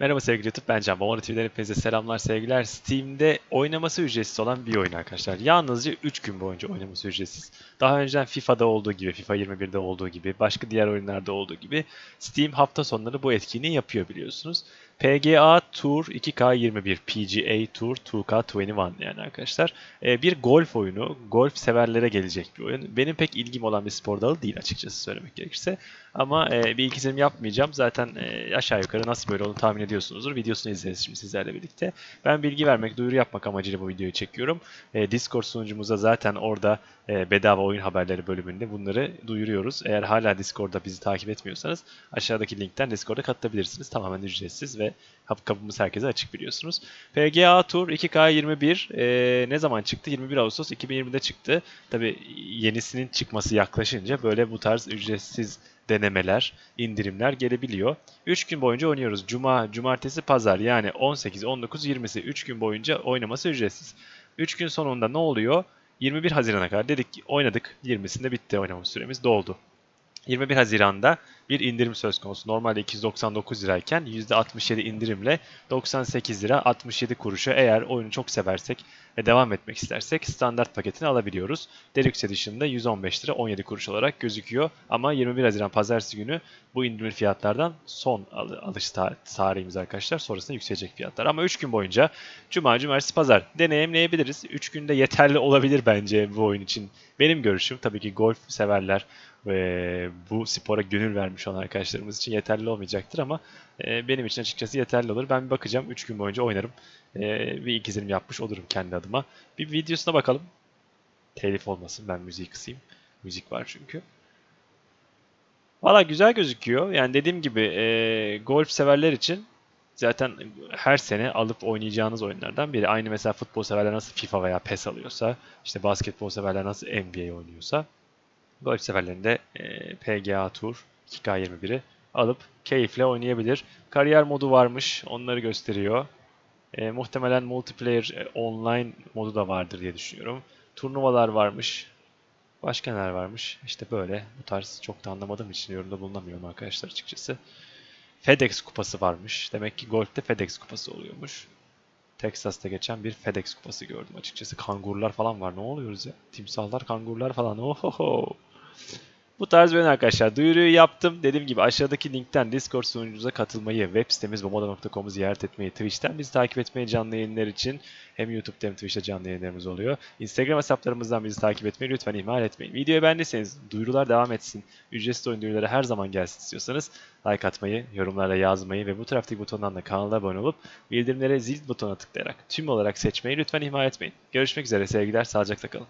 Merhaba sevgili YouTube, ben Can. Bomba TV'den hepinize selamlar, sevgiler. Steam'de oynaması ücretsiz olan bir oyun arkadaşlar. Yalnızca 3 gün boyunca oynaması ücretsiz. Daha önceden FIFA'da olduğu gibi, FIFA 21'de olduğu gibi, başka diğer oyunlarda olduğu gibi Steam hafta sonları bu etkinliği yapıyor biliyorsunuz. PGA Tour 2K21, PGA Tour 2K21 yani arkadaşlar. Ee, bir golf oyunu, golf severlere gelecek bir oyun. Benim pek ilgim olan bir spor dalı değil açıkçası söylemek gerekirse. Ama e, bir ikizim yapmayacağım. Zaten e, aşağı yukarı nasıl böyle olduğunu tahmin ediyorsunuzdur. Videosunu izleyeceğiz şimdi sizlerle birlikte. Ben bilgi vermek, duyuru yapmak amacıyla bu videoyu çekiyorum. E, Discord sunucumuza zaten orada e, bedava oyun haberleri bölümünde bunları duyuruyoruz. Eğer hala Discord'da bizi takip etmiyorsanız aşağıdaki linkten Discord'a katılabilirsiniz. Tamamen ücretsiz ve kapı kapımız herkese açık biliyorsunuz. PGA Tour 2K21 e, ne zaman çıktı? 21 Ağustos 2020'de çıktı. Tabi yenisinin çıkması yaklaşınca böyle bu tarz ücretsiz denemeler, indirimler gelebiliyor. 3 gün boyunca oynuyoruz. Cuma, cumartesi, pazar yani 18, 19, 20'si 3 gün boyunca oynaması ücretsiz. 3 gün sonunda ne oluyor? 21 Haziran'a kadar dedik oynadık. 20'sinde bitti oynama süremiz doldu. 21 Haziran'da bir indirim söz konusu. Normalde 299 lirayken %67 indirimle 98 lira 67 kuruşa eğer oyunu çok seversek ve devam etmek istersek standart paketini alabiliyoruz. Deluxe Edition'da 115 lira 17 kuruş olarak gözüküyor. Ama 21 Haziran pazartesi günü bu indirimli fiyatlardan son al- alış tar- tarihimiz arkadaşlar. Sonrasında yükselecek fiyatlar. Ama 3 gün boyunca Cuma, Cumartesi, Pazar deneyimleyebiliriz. 3 günde yeterli olabilir bence bu oyun için. Benim görüşüm tabii ki golf severler ve bu spora gönül vermiş olan arkadaşlarımız için yeterli olmayacaktır ama e, benim için açıkçası yeterli olur. Ben bir bakacağım 3 gün boyunca oynarım. E, bir ikizim yapmış olurum kendi adıma. Bir videosuna bakalım. Telif olmasın ben müziği kısayım. Müzik var çünkü. Valla güzel gözüküyor. Yani dediğim gibi e, golf severler için zaten her sene alıp oynayacağınız oyunlardan biri. Aynı mesela futbol severler nasıl FIFA veya PES alıyorsa, işte basketbol severler nasıl NBA oynuyorsa, golf severlerin de e, PGA Tour 2K21'i alıp keyifle oynayabilir. Kariyer modu varmış, onları gösteriyor. E, muhtemelen multiplayer e, online modu da vardır diye düşünüyorum. Turnuvalar varmış. Başka neler varmış? İşte böyle. Bu tarz çok da anlamadığım için yorumda bulunamıyorum arkadaşlar açıkçası. FedEx kupası varmış. Demek ki golfte FedEx kupası oluyormuş. Texas'ta geçen bir FedEx kupası gördüm açıkçası. Kangurlar falan var. Ne oluyoruz ya? Timsahlar, kangurlar falan. Ohoho. Bu tarz ben arkadaşlar. Duyuruyu yaptım. Dediğim gibi aşağıdaki linkten Discord sunucumuza katılmayı, web sitemiz momoda.com'u ziyaret etmeyi, Twitch'ten bizi takip etmeyi canlı yayınlar için hem YouTube'da hem Twitch'te canlı yayınlarımız oluyor. Instagram hesaplarımızdan bizi takip etmeyi lütfen ihmal etmeyin. Videoyu beğendiyseniz duyurular devam etsin. Ücretsiz oyun duyuruları her zaman gelsin istiyorsanız like atmayı, yorumlarla yazmayı ve bu taraftaki butondan da kanala abone olup bildirimlere zil butonuna tıklayarak tüm olarak seçmeyi lütfen ihmal etmeyin. Görüşmek üzere sevgiler, sağlıcakla kalın.